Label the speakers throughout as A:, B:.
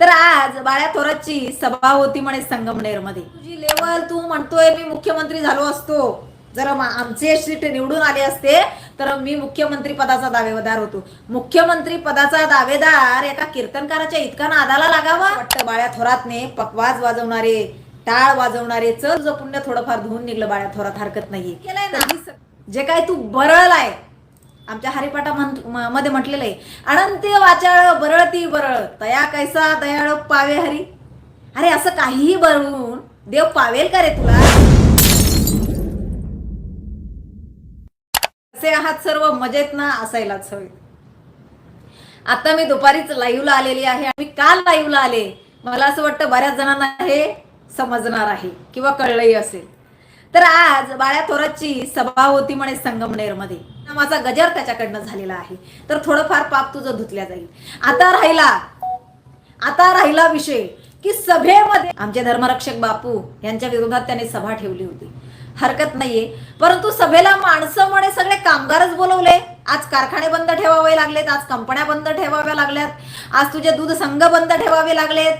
A: तर आज बाळ्या थोरातची सभा होती म्हणे संगमनेरमध्ये तुझी लेवल तू म्हणतोय मी मुख्यमंत्री झालो असतो. जर आमचे सीट निवडून आले असते तर मी मुख्यमंत्री पदाचा दावेदार होतो. मुख्यमंत्री पदाचा दावेदार एका कीर्तनकाराच्या इतका नादाला लागावा. वाटतं बाळ्या थोरातने पकवाज वाजवणारे टाळ वाजवणारे चल तुझं पुण्य थोडंफार धुवून निघलं बाळ्या थोरात हरकत नाहीये. केलंय ना. जे काय तू बरळलाय आमच्या हरिपाठा मध्ये म्हटलेलं आहे अनंत वाचाळ बरळती बरळ तया कैसा दयाळ पावे हरी. अरे असं काहीही बरळून देव पावेल का रे तुला? असे आहात सर्व मजेत ना असायलाच हवे. आता मी दुपारीच लाईव्हला आलेली आहे आणि मी काल लाईव्हला आले. मला असं वाटतं बऱ्याच जणांना हे समजणार आहे किंवा कळलंही असेल. तर आज बाळ्या थोराची सभा होती म्हणे संगमनेरमध्ये. माझा गजर त्याच्याकडनं झालेला आहे. तर थोडंफार पाप तुझं धुतल्या जाईल. आता राहिला आता राहिला विषय की सभेमध्ये आमचे धर्मरक्षक बापू यांच्या विरोधात त्यांनी सभा ठेवली होती. हरकत नाहीये. परंतु सभेला माणसं म्हणे सगळे कामगारच बोलवले. आज कारखाने बंद ठेवावे लागलेत आज कंपन्या बंद ठेवाव्या लागल्यात आज तुझे दूध संघ बंद ठेवावे लागलेत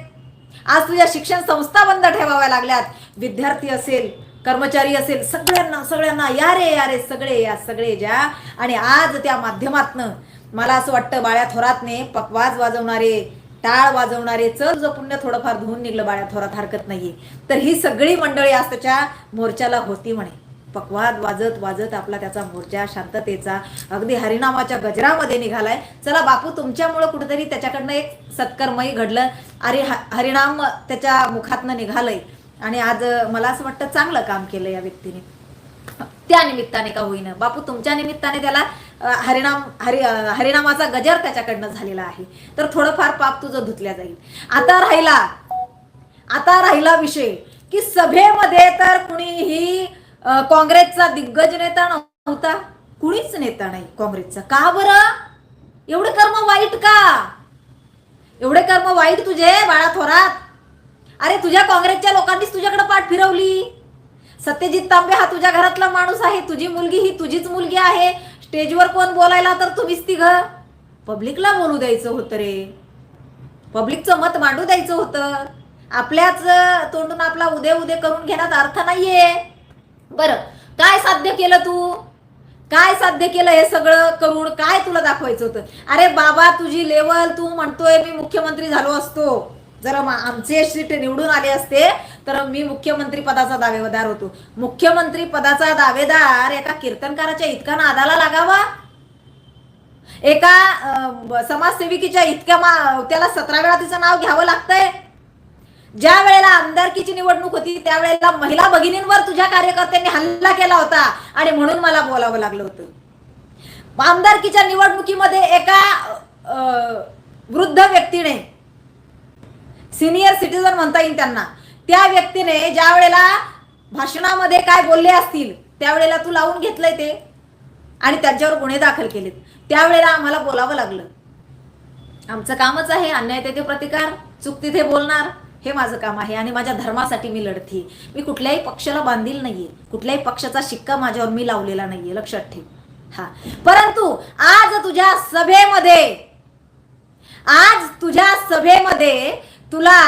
A: आज तुझ्या शिक्षण संस्था बंद ठेवाव्या लागल्यात. विद्यार्थी असेल कर्मचारी असेल सगळ्यांना सगळ्यांना या रे या रे सगळे या सगळे ज्या. आणि आज त्या माध्यमातनं मला असं वाटतं बाळ्या थोरातने पकवाज वाजवणारे टाळ वाजवणारे चल जो पुण्य थोडंफार धुवून निघलं बाळ्या थोरात हरकत नाहीये. तर ही सगळी मंडळी आज त्याच्या मोर्चाला होती म्हणे. पकवाद वाजत वाजत आपला त्याचा मोर्चा शांततेचा अगदी हरिनामाच्या गजरामध्ये निघालाय. चला बापू तुमच्यामुळं कुठेतरी त्याच्याकडनं एक सत्कर्मही घडलं. अरे ह- हरिनाम त्याच्या मुखातनं निघालंय. आणि आज मला असं वाटतं चांगलं काम केलं या व्यक्तीने. त्या निमित्ताने का होईना. बापू तुमच्या निमित्ताने त्याला हरिणाम हरि हरिणामाचा गजर त्याच्याकडनं झालेला आहे. तर थोडंफार पाप तुझं धुतल्या जाईल. आता राहिला आता राहिला विषय की सभेमध्ये तर कुणीही काँग्रेसचा दिग्गज नेता नव्हता. कुणीच नेता नाही काँग्रेसचा. का बरं? एवढे कर्म वाईट का? एवढे कर्म वाईट तुझे बाळा थोरात. अरे तुझ्या काँग्रेसच्या लोकांनीच तुझ्याकडे पाठ फिरवली. सत्यजित तांबे हा तुझ्या घरातला माणूस आहे. तुझी मुलगी ही तुझीच मुलगी आहे. स्टेजवर कोण बोलायला तर तुम्हीच ती घर पब्लिकला बोलू द्यायचं होतं रे. पब्लिकचं मत मांडू द्यायचं होतं. आपल्याच तोंडून आपला उदे उदे करून घेण्यात अर्थ नाहीये. बरं काय साध्य केलं तू? काय साध्य केलं हे सगळं करून? काय तुला दाखवायचं होतं? अरे बाबा तुझी लेवल तू म्हणतोय मी मुख्यमंत्री झालो असतो. जर आमचे सीट निवडून आले असते तर मी मुख्यमंत्री पदाचा दावेदार होतो. मुख्यमंत्री पदाचा दावेदार एका कीर्तनकाराच्या इतका नादाला लागावा? एका समाजसेविकेच्या इतक्या मा- त्याला सतरा वेळा तिचं नाव घ्यावं लागतंय? ज्या वेळेला आमदारकीची निवडणूक होती त्यावेळेला महिला भगिनींवर तुझ्या कार्यकर्त्यांनी हल्ला केला होता आणि म्हणून मला बोलावं लागलं होतं. आमदारकीच्या निवडणुकीमध्ये एका अं, वृद्ध व्यक्तीने सिनियर सिटीजन म्हणता येईल त्यांना. त्या व्यक्तीने ज्या वेळेला भाषणामध्ये काय बोलले असतील त्यावेळेला तू लावून घेतलंय ते. आणि त्यांच्यावर गुन्हे दाखल केलेत. त्यावेळेला आम्हाला बोलावं लागलं. आमचं कामच आहे अन्याय तेथे प्रतिकार चूक तिथे बोलणार हे माझं काम आहे. आणि माझ्या धर्मासाठी मी लढते. मी कुठल्याही पक्षाला बांधील नाहीये. कुठल्याही पक्षाचा शिक्का माझ्यावर मी लावलेला नाहीये. लक्षात ठेव. हा. परंतु आज तुझ्या सभेमध्ये आज तुझ्या सभेमध्ये तुला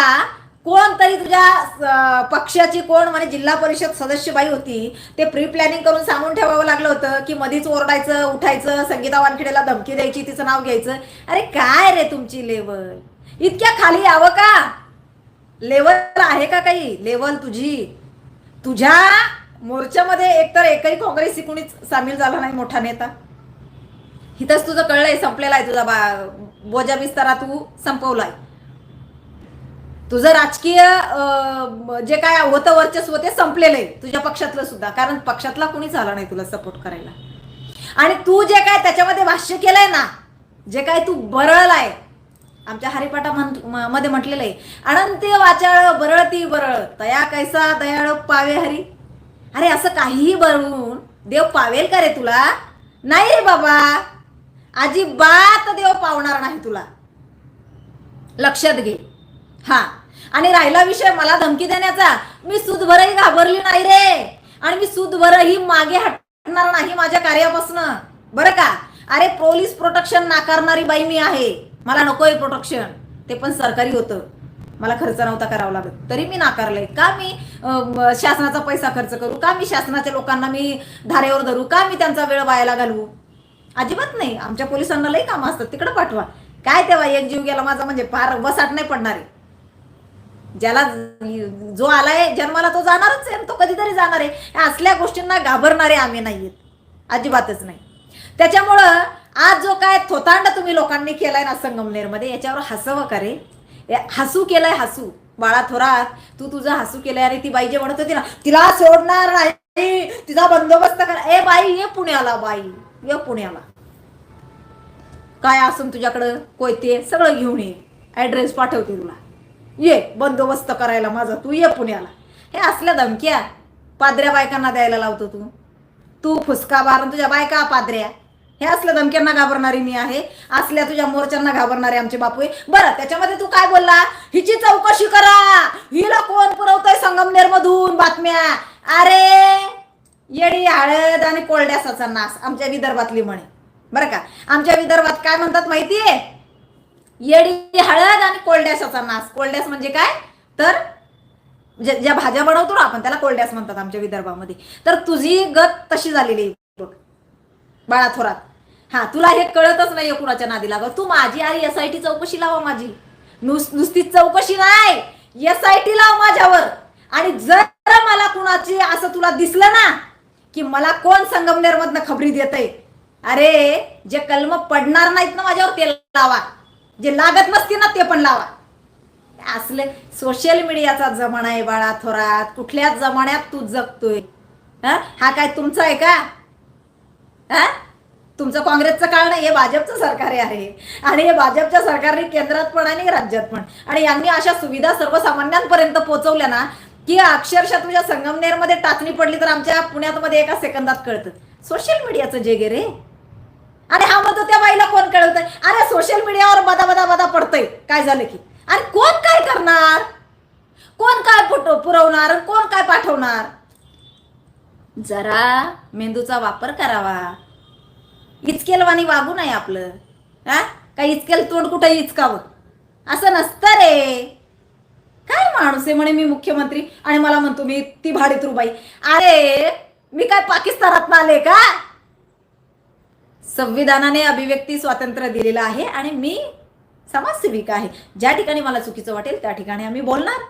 A: कोणतरी तुझ्या पक्षाची कोण म्हणजे जिल्हा परिषद सदस्य बाई होती ते प्री प्लॅनिंग करून सांगून ठेवावं लागलं होतं की मधीच ओरडायचं उठायचं संगीता वानखेडेला धमकी द्यायची तिचं नाव घ्यायचं. अरे काय रे तुमची लेवल इतक्या खाली यावं का? लेवल आहे का काही? लेवल तुझी. तुझ्या मोर्चामध्ये एकतर एकही काँग्रेस कुणीच सामील झाला नाही मोठा नेता. इथंच तुझं कळलंय संपलेला आहे तुझा बा बोजा बिस्तारा तू संपवलाय. तुझं राजकीय जे काय होतं वर्चस्व ते संपलेलं आहे. तुझ्या पक्षातलं सुद्धा. कारण पक्षातला कुणी झाला नाही तुला सपोर्ट करायला. आणि तू जे काय त्याच्यामध्ये भाष्य केलंय ना जे काय तू बरळलाय आमच्या हरिपाठा म्हण- म- मध्ये म्हटलेलं आहे. अनंत वाचाळ बरळती बरळ तया कैसा दयाळ पावे हरी. अरे असं काहीही बरळून देव पावेल का रे तुला? नाही रे बाबा. अजिबात देव पावणार नाही तुला. लक्षात घे. हा. आणि राहिला विषय मला धमकी देण्याचा. मी सुदभरही घाबरली नाही रे. आणि मी सुदभरही मागे हटणार नाही माझ्या कार्यापासून. बरं का? अरे पोलीस प्रोटेक्शन नाकारणारी बाई मी आहे. मला नकोय प्रोटेक्शन ते पण सरकारी होतं. मला खर्च नव्हता करावा लागत. तरी मी नाकारलंय. का मी शासनाचा पैसा खर्च करू? का मी शासनाच्या लोकांना मी धारेवर धरू? का मी त्यांचा वेळ वायाला घालवू? अजिबात नाही. आमच्या पोलिसांना लई कामं असतात. तिकडे पाठवा. काय तेव्हा एक जीव गेला माझा? म्हणजे फार वसाट नाही पडणार. आहे ज्याला जो आलाय जन्माला तो जाणारच आहे तो कधीतरी जाणार आहे. असल्या गोष्टींना घाबरणारे आम्ही नाहीयेत. अजिबातच नाही. त्याच्यामुळं आज जो काय थोतांड तुम्ही लोकांनी केलाय ना संगमनेरमध्ये याच्यावर हसवं का रे? हसू केलंय हसू. बाळा थोरात तू तुझं हसू केलंय आणि ती बाई जे म्हणत होती ना तिला सोडणार नाही. तिचा बंदोबस्त कर. ए बाई ये पुण्याला बाई. ये पुण्याला. काय असून तुझ्याकडं? कोयते? सगळं घेऊन ये. ऍड्रेस पाठवते तुला. ये बंदोबस्त करायला माझा तू ये पुण्याला. हे असल्या धमक्या पादऱ्या बायकांना द्यायला लावतो तू. तू फुसका बार तुझ्या बायका पादऱ्या. हे असल्या धमक्यांना घाबरणारी मी आहे. असल्या तुझ्या मोर्चांना घाबरणारे आमचे बापू आहे. बरं त्याच्यामध्ये तू काय बोलला? हिची चौकशी करा. हिला कोण पुरवतोय संगमनेर मधून? बातम्या. अरे येडी हळद आणि कोरड्यासाचा नास आमच्या विदर्भातली म्हणे. बरं का? आमच्या विदर्भात काय म्हणतात माहितीये? येडी हळद आणि कोल्ड्यासाचा नास. कोल्ड्यास म्हणजे काय? तर ज्या भाज्या बनवतो ना आपण त्याला कोल्ड्यास म्हणतात आमच्या विदर्भामध्ये. तर तुझी गत तशी झालेली बाळा थोरात. हा तुला हे कळतच नाहीये कुणाच्या नादी लागत तू माझी आई एस आय टी चौकशी लावा माझी. नुस नुसतीच चौकशी नाही. एस आय टी लाव माझ्यावर. आणि जर मला कुणाची असं तुला दिसलं ना की मला कोण संगमनेर मधनं खबरी देत अरे जे कलम पडणार नाहीत ना माझ्यावर ते लावा. जे लागत नसतील ना ते पण लावा. असले सोशल मीडियाचा जमाना आहे बाळा थोरात. कुठल्याच जमान्यात तू जगतोय. हा? हा काय तुमचा आहे का? हा? तुमचं काँग्रेसचं काळ नाही हे भाजपचं सरकार आहे. आणि हे भाजपच्या सरकारने केंद्रात पण आणि राज्यात पण. आणि यांनी अशा सुविधा सर्वसामान्यांपर्यंत पोहोचवल्या ना की अक्षरशः तुझ्या संगमनेरमध्ये टाचणी पडली तर आमच्या पुण्यात मध्ये एका सेकंदात कळतं. सोशल मीडियाचं जे गे रे. अरे हा मग त्या बाईला कोण कळवत अरे सोशल मीडियावर बदा बदा बदा पडतंय. काय झालं की? अरे कोण काय करणार? कोण काय पुरवणार कोण काय पाठवणार? जरा मेंदूचा वापर करावा. इचकेलवाणी वागू नाही आपलं. हा? काय इचकेल तोंड कुठं इचकावं? असं नसतं रे. काय माणूस आहे म्हणे मी मुख्यमंत्री? आणि मला म्हणतो मी ती भाडेतरूबाई अरे मी काय पाकिस्तानात आले का? संविधानाने अभिव्यक्ती स्वातंत्र्य दिलेलं आहे आणि मी समाजसेविका आहे. ज्या ठिकाणी मला चुकीचं वाटेल त्या ठिकाणी आम्ही बोलणार.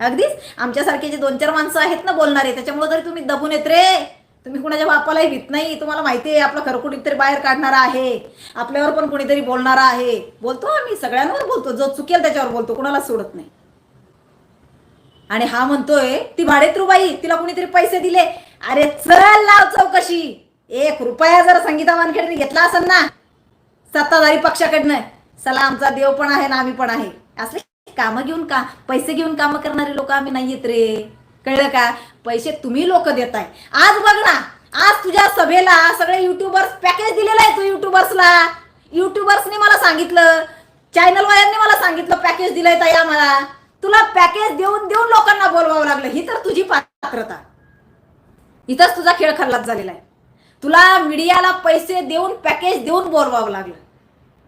A: अगदीच? आमच्यासारखे जे दोन चार माणसं आहेत ना बोलणारे त्याच्यामुळे तरी तुम्ही दबून येत रे. तुम्ही कुणाच्या बापालाही भीत नाही. तुम्हाला माहिती आहे आपलं खरं कुणीतरी बाहेर काढणारा आहे. आपल्यावर पण कुणीतरी बोलणारा आहे. बोलतो आम्ही सगळ्यांवर बोलतो. जो चुकेल त्याच्यावर बोलतो. कुणाला सोडत नाही. आणि हा म्हणतोय ती भाडेत्रूबाई तिला कुणीतरी पैसे दिले. अरे चल लाव चौकशी. एक रुपया जर संगीता वानखेडने घेतला असेल ना सत्ताधारी पक्षाकडनं चला आमचा देव पण आहे ना आम्ही पण आहे. असले कामं घेऊन का पैसे घेऊन कामं करणारे लोक आम्ही नाही येत रे. कळलं का? पैसे तुम्ही लोक देताय. आज बघ ना आज तुझ्या सभेला सगळे युट्यूबर्स पॅकेज दिलेलं आहे तू युट्यूबर्सला युट्यूबर्सने मला सांगितलं चॅनल वाल्यांनी मला सांगितलं पॅकेज दिलंय ताई आम्हाला. तुला पॅकेज देऊन देऊन लोकांना बोलवावं लागलं. ही तर तुझी पात्रता. इथंच तुझा खेळ खल्लाच झालेला आहे. तुला मीडियाला पैसे देऊन पॅकेज देऊन बोलवावं लागलं.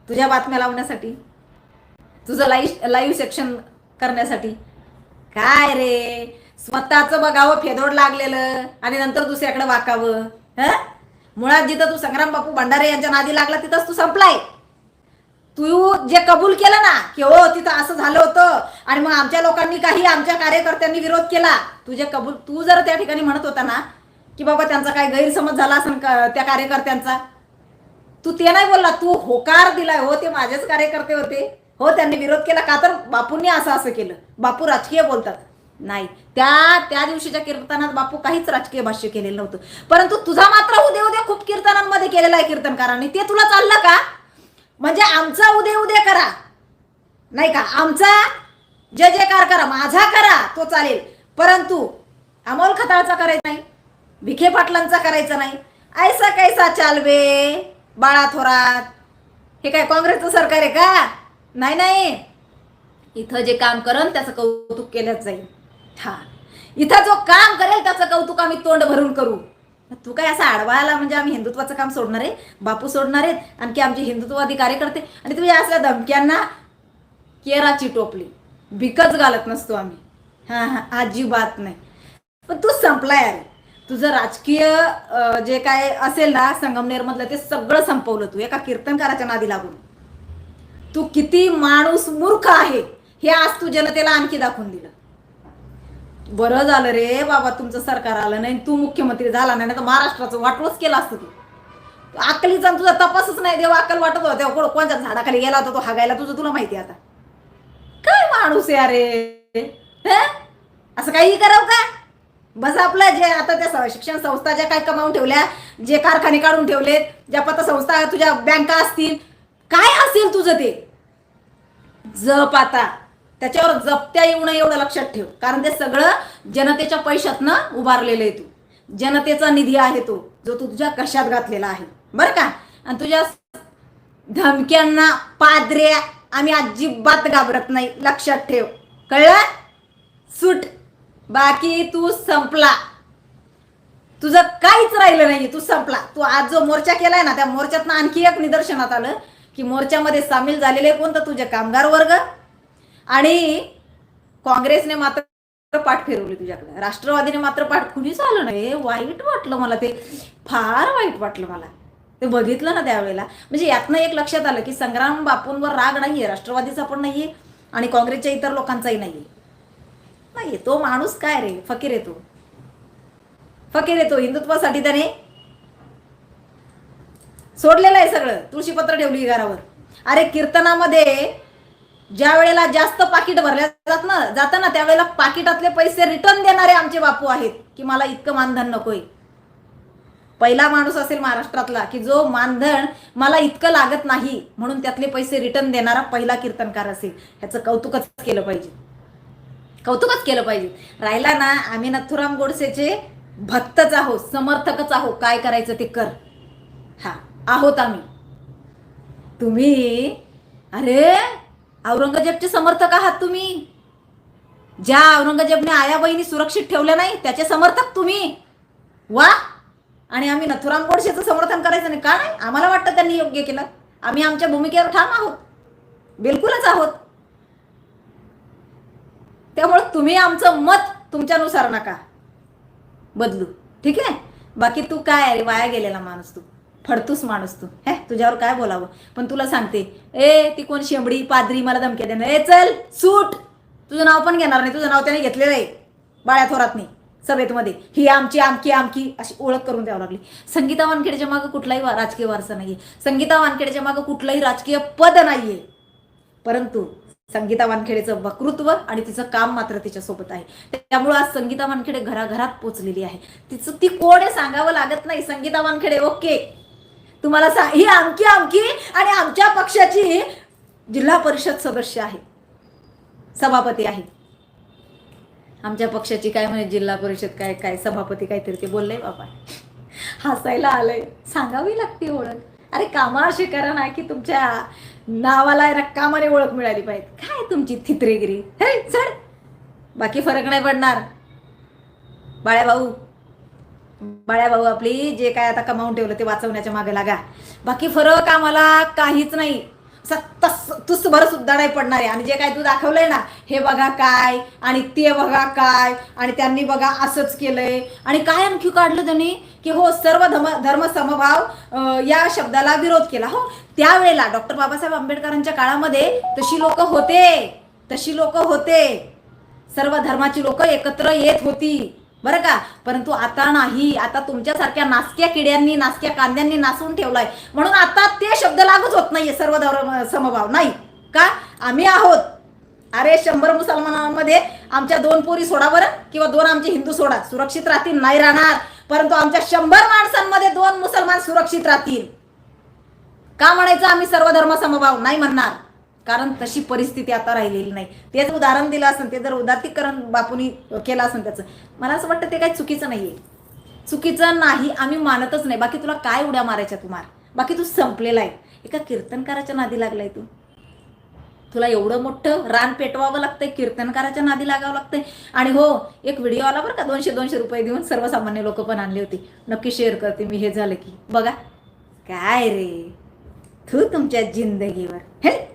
A: तुझ्या बातम्या लावण्यासाठी. तुझं लाईव्ह लाईव्ह सेक्शन करण्यासाठी. काय रे? स्वतःचं बघावं फेदोड लागलेलं आणि नंतर दुसऱ्याकडे वाकावं हं? मुळात जिथं तू संग्राम बापू भंडारे यांच्या नादी लागला तिथंच तू संपलाय. तू जे कबूल केलं ना की हो तिथं असं झालं होतं आणि मग आमच्या लोकांनी काही आमच्या कार्यकर्त्यांनी विरोध केला तुझे कबूल तू जर त्या ठिकाणी म्हणत होता ना की बाबा त्यांचा काय गैरसमज झाला असेल का- त्या कार्यकर्त्यांचा? तू ते नाही बोलला तू होकार दिलाय हो ते माझेच कार्यकर्ते होते. हो त्यांनी विरोध केला का? तर बापूंनी असं असं केलं. बापू राजकीय बोलतात. नाही. त्या त्या दिवशीच्या कीर्तनात बापू काहीच राजकीय भाष्य केलेलं नव्हतं. परंतु तुझा मात्र उद्या उद्या खूप कीर्तनांमध्ये केलेला आहे कीर्तनकारांनी. ते तुला चाललं का? म्हणजे आमचा उद्या उद्या करा. नाही का? आमचा जय जयकार करा. माझा करा. तो चालेल. परंतु अमोल खताळचा करायचा नाही. विखे पाटलांचा करायचा नाही. ऐसा कैसा चालवे बाळा थोरात? हे काय काँग्रेसचं सरकार आहे का? नाही नाही. इथं जे काम करन त्याचं कौतुक केलंच जाईल. हा. इथं जो काम करेल त्याचं कौतुक आम्ही तोंड भरून करू. तू काय असं आडवायला म्हणजे आम्ही हिंदुत्वाचं काम सोडणार आहे? बापू सोडणार आहेत? आणखी आमचे हिंदुत्ववादी कार्यकर्ते? आणि तुम्ही असल्या धमक्यांना केराची टोपली. भिकच घालत नसतो आम्ही. हा हा. अजिबात नाही. पण तू संपलाय अरे तुझं राजकीय जे काय असेल ना संगमनेर मधलं ते सगळं संपवलं तू. एका कीर्तनकाराच्या नादी लागून. तू किती माणूस मूर्ख आहे हे आज तू जनतेला आणखी दाखवून दिलं. बरं झालं रे बाबा तुमचं सरकार आलं नाही तू मुख्यमंत्री झाला नाही तर महाराष्ट्राचं वाटवच केलं असतं तू. अकलीचा तुझा तपासच नाही देवा अकल वाटत होता. तेव्हा कोणत्या झाडाखाली गेला होता तो हागायला? तुझं तुला माहिती आता. काय माणूस आहे अरे? असं काही करावं का? बस आपलं जे आता त्या शिक्षण संस्था ज्या काय कमावून ठेवल्या जे कारखाने काढून ठेवलेत ज्या पतसंस्था तुझ्या बँका असतील काय असेल तुझं ते? जप आता. त्याच्यावर जपत्या येऊ नये एवढं लक्षात ठेव. कारण ते सगळं जनतेच्या पैशातनं उभारलेलं आहे तू. जनतेचा निधी आहे तो जो तू तुझ्या कशात घातलेला आहे. बरं का? आणि तुझ्या धमक्यांना पादऱ्या आम्ही अजिबात घाबरत नाही. लक्षात ठेव. कळलं? सूट. बाकी तू संपला. तुझं काहीच राहिलं नाही तू संपला. तू आज जो मोर्चा केलाय ना त्या मोर्चातनं आणखी एक निदर्शनात आलं की मोर्चामध्ये सामील झालेले कोणतं तुझे कामगार वर्ग? आणि काँग्रेसने मात्र पाठ फिरवली तुझ्याकडे. राष्ट्रवादीने मात्र पाठ कुणीच आलं नाही. वाईट वाटलं मला ते. फार वाईट वाटलं मला. ते बघितलं ना त्यावेळेला. म्हणजे यातनं एक लक्षात आलं की संग्राम बापूंवर राग नाहीये राष्ट्रवादीचा पण नाहीये आणि काँग्रेसच्या इतर लोकांचाही नाहीये. नाहीये तो माणूस काय रे? फकीर येतो फकीर येतो हिंदुत्वासाठी त्याने सोडलेलं आहे सगळं. तुळशीपत्र ठेवली घरावर. अरे कीर्तनामध्ये ज्या वेळेला जास्त पाकिट भरल्या जात ना जातं ना त्यावेळेला पाकिटातले पैसे रिटर्न देणारे आमचे बापू आहेत की मला इतकं मानधन नकोय. पहिला माणूस असेल महाराष्ट्रातला की जो मानधन मला इतकं लागत नाही म्हणून त्यातले पैसे रिटर्न देणारा पहिला कीर्तनकार असेल. ह्याचं कौतुकच केलं पाहिजे. कौतुकच केलं पाहिजे. राहिला ना आम्ही नथुराम गोडसेचे भक्तच आहोत समर्थकच आहोत. काय करायचं ते कर. हा आहोत आम्ही. तुम्ही अरे औरंगजेबचे समर्थक आहात तुम्ही. ज्या औरंगजेबने आया बहिणी सुरक्षित ठेवल्या नाही त्याचे समर्थक तुम्ही. वा! आणि आम्ही नथुराम गोडसेचं समर्थन करायचं नाही. का नाही आम्हाला वाटतं त्यांनी योग्य केलं. आम्ही आमच्या भूमिकेवर ठाम आहोत. बिलकुलच आहोत. त्यामुळे तुम्ही आमचं मत तुमच्यानुसार नका. बदलू. ठीक आहे? बाकी तू काय अरे वाया गेलेला माणूस तू. फडतूस माणूस तू. हे तुझ्यावर काय बोलावं? पण तुला सांगते. ए ती कोण शेंबडी पादरी मला धमक्या देणार. ए चल सूट. तुझं नाव पण घेणार नाही. तुझं नाव त्याने घेतलेलं आहे. बाळ्या थोरातनी सभेतमध्ये. ही आमची आमकी आमकी अशी ओळख करून द्यावं लागली. संगीता वानखेडेच्या मागं कुठलाही वा- राजकीय वारसा नाहीये. संगीता वानखेडेच्या मागं कुठलंही राजकीय पद नाहीये. परंतु संगीता वानखेडेचं वक्तृत्व आणि तिचं काम मात्र तिच्यासोबत आहे. त्यामुळे आज संगीता वानखेडे घराघरात पोचलेली आहे. तिचं ती कोण आहे सांगावं लागत नाही. संगीता वानखेडे ओके. तुम्हाला सा ही आमकी आमकी आणि आमच्या पक्षाची जिल्हा परिषद सदस्य आहे. सभापती आहे. आमच्या पक्षाची काय म्हणे? जिल्हा परिषद काय काय सभापती काहीतरी ते बोललंय बाबा. हसायला आलंय. सांगावी लागते ओळख. अरे कामा अशी करा ना की तुमच्या नावाला रक्कामाने ओळख मिळाली पाहिजे. काय तुमची थित्रेगिरी? हे चढ. बाकी फरक नाही पडणार. बाळ्या भाऊ. बाळ्या भाऊ आपली जे काय आता कमावून ठेवलं ते वाचवण्याच्या मागे लागा. बाकी फरक आम्हाला काहीच नाही. तस तुस भर सुद्धा नाही पडणार आहे. आणि जे काय तू दाखवलंय ना हे बघा काय आणि ते बघा काय आणि त्यांनी बघा असंच केलंय. आणि काय आणखी काढलं त्यांनी? की हो सर्व धर्म धर्म समभाव या शब्दाला विरोध केला. हो त्यावेळेला डॉक्टर बाबासाहेब आंबेडकरांच्या काळामध्ये तशी लोक होते तशी लोक होते. सर्व धर्माची लोक एकत्र येत होती. बरं का? परंतु आता नाही. आता तुमच्यासारख्या नासक्या किड्यांनी नासक्या कांद्यांनी नासून ठेवलाय. म्हणून आता ते शब्द लागूच होत नाहीये सर्व धर्म समभाव. नाही. का? आम्ही आहोत. अरे शंभर मुसलमानांमध्ये आमच्या दोन पोरी सोडा बरं किंवा दोन आमचे हिंदू सोडा. सुरक्षित राहतील नाही राहणार. परंतु आमच्या शंभर माणसांमध्ये दोन मुसलमान सुरक्षित राहतील. का म्हणायचं आम्ही सर्व धर्म समभाव नाही म्हणणार. कारण तशी परिस्थिती आता राहिलेली नाही. तेच उदाहरण दिलं असेल ते जर उदात्तीकरण बापूनी केलं असेल त्याचं मला असं वाटतं ते काही चुकीचं नाहीये. चुकीचं नाही आम्ही मानतच नाही. बाकी तुला काय उड्या मारायच्या तुम्हाला बाकी तू संपलेला आहे. एका कीर्तनकाराच्या नादी लागलाय तू. तुला एवढं मोठं रान पेटवावं लागतंय कीर्तनकाराच्या नादी लागावं लागतंय. आणि हो एक व्हिडिओ आला बरं का दोनशे दोनशे रुपये देऊन सर्वसामान्य लोक पण आणले होते. नक्की शेअर करते मी हे झालं की. बघा. काय रे? थू तुमच्या जिंदगीवर. हे?